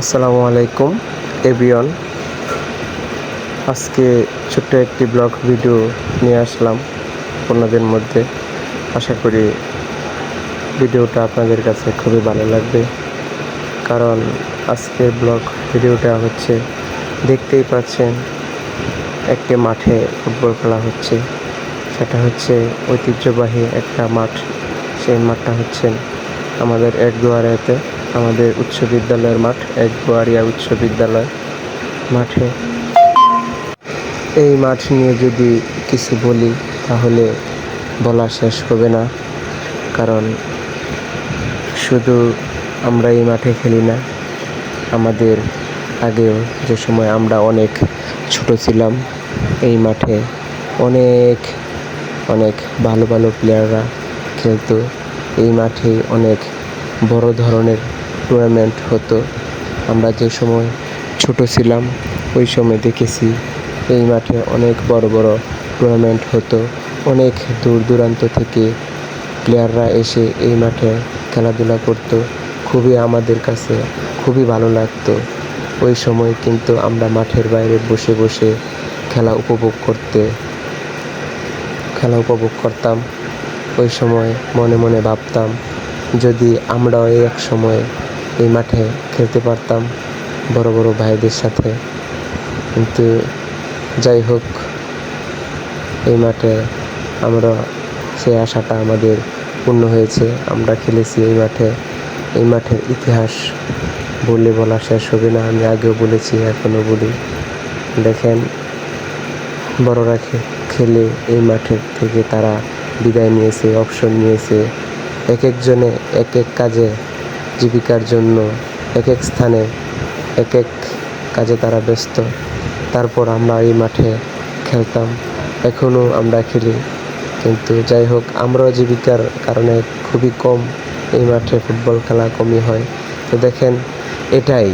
আসসালামু আলাইকুম এভিয়ন আজকে ছোট্ট একটি ব্লগ ভিডিও নিয়ে আসলাম আপনাদের মধ্যে। আশা করি ভিডিওটা আপনাদের কাছে খুবই ভালো লাগবে। কারণ আজকের ব্লগ ভিডিওটা হচ্ছে, দেখতেই পাচ্ছেন, একটি মাঠে ফুটবল খেলা হচ্ছে। সেটা হচ্ছে ঐতিহ্যবাহী একটা মাঠ। সেই মাঠটা হচ্ছে আমাদের এক দুয়ারেতে আমাদের উচ্চ বিদ্যালয়ের মাঠ এক দুয়ারিয়া উচ্চ বিদ্যালয় মাঠে। এই মাঠ নিয়ে যদি কিছু বলি, তাহলে বলা শেষ হবে না। কারণ শুধু আমরা এই মাঠে খেলি না, আমাদের আগেও যে সময় আমরা অনেক ছোট ছিলাম, এই মাঠে অনেক অনেক ভালো ভালো প্লেয়াররা খেলতো। এই মাঠে অনেক বড় ধরনের টুর্নামেন্ট হতো। আমরা যে সময় ছোট ছিলাম, ওই সময় দেখেছি এই মাঠে অনেক বড় বড় টুর্নামেন্ট হতো। অনেক দূর দূরান্ত থেকে প্লেয়াররা এসে এই মাঠে খেলাধুলা করতো। খুবই আমাদের কাছে খুবই ভালো লাগতো। ওই সময় কিন্তু আমরা মাঠের বাইরে বসে বসে খেলা উপভোগ করতে, খেলা উপভোগ করতাম। ওই সময় মনে মনে ভাবতাম, যদি আমরাও এক সময় এই মাঠে খেলতে পারতাম বড় বড় ভাইদের সাথে। কিন্তু যাই হোক, এই মাঠে আমরা সেই আশাটা আমাদের পূর্ণ হয়েছে। আমরা খেলেছি এই মাঠে। এই মাঠের ইতিহাস বললে বলা শেষ হবে না, আমি আগেও বলেছি এখনও বলি। দেখেন, বড়রা খেলে এই মাঠের থেকে তারা বিদায় নিয়েছে অপশন নিয়েছে। এক একজনে এক এক কাজে জীবিকার জন্য এক এক স্থানে, এক এক কাজে তারা ব্যস্ত। তারপর আমরা এই মাঠে খেলতাম। এখনও আমরা খেলি। কিন্তু যাই হোক, আমরাও জীবিকার কারণে খুবই কম এই মাঠে ফুটবল খেলা কমই হয়। তো দেখেন, এটাই।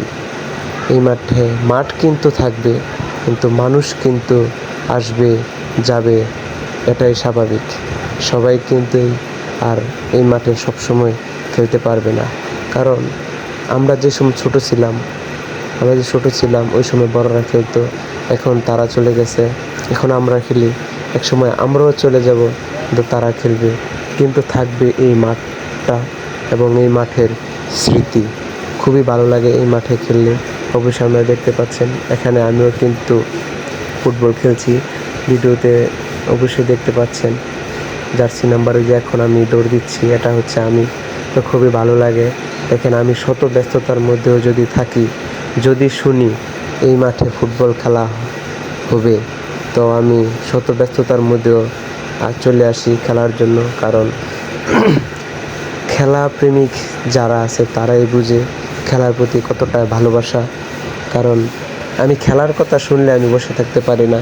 এই মাঠে মাঠ কিন্তু থাকবে, কিন্তু মানুষ কিন্তু আসবে, যাবে, এটাই স্বাভাবিক। সবাই কিন্তু আর এই মাঠে সবসময় খেলতে পারবে না। কারণ আমরা যে সময় ছোটো ছিলাম, আমরা যে ছোটো ছিলাম, ওই সময় বড়রা খেলতো। এখন তারা চলে গেছে। এখন আমরা খেলি। এক সময় আমরাও চলে যাব কিন্তু তারা খেলবে। কিন্তু থাকবে এই মাঠটা এবং এই মাঠের স্মৃতি। খুবই ভালো লাগে এই মাঠে খেললে। অবশ্যই আপনারা দেখতে পাচ্ছেন। এখানে আমিও কিন্তু ফুটবল খেলছি। ভিডিওতে অবশ্যই দেখতে পাচ্ছেন। জার্সি নাম্বারে যে এখন আমি দৌড় দিচ্ছি, এটা হচ্ছে আমি। তো খুবই ভালো লাগে। দেখেন আমি শত ব্যস্ততার মধ্যেও যদি থাকি, যদি শুনি এই মাঠে ফুটবল খেলা হবে, তো আমি শত ব্যস্ততার মধ্যেও চলে আসি খেলার জন্য। কারণ খেলা প্রেমিক যারা আছে তারাই বুঝে খেলার প্রতি কতটা ভালোবাসা। কারণ আমি খেলার কথা শুনলে আমি বসে থাকতে পারি না,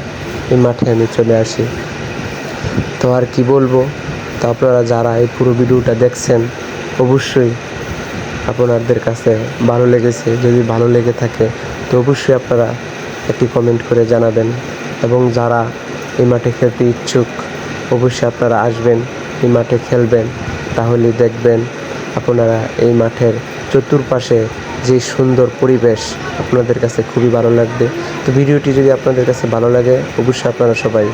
এই মাঠে আমি চলে আসি। তো আর কি বলব? তো আপনারা যারা এই পুরো ভিডিওটা দেখছেন অবশ্যই আপনাদের কাছে ভালো লেগেছে, যদি ভালো লেগে থাকে, তো অবশ্যই আপনারা একটি কমেন্ট করে জানাবেন। এবং যারা এই মাঠে খেলতে ইচ্ছুক, অবশ্যই আপনারা আসবেন, এই মাঠে খেলবেন। তাহলে দেখবেন আপনারা এই মাঠের চতুর্পাশে যে সুন্দর পরিবেশ আপনাদের কাছে খুবই ভালো লাগবে। তো ভিডিওটি যদি আপনাদের কাছে ভালো লাগে, অবশ্যই আপনারা সবাই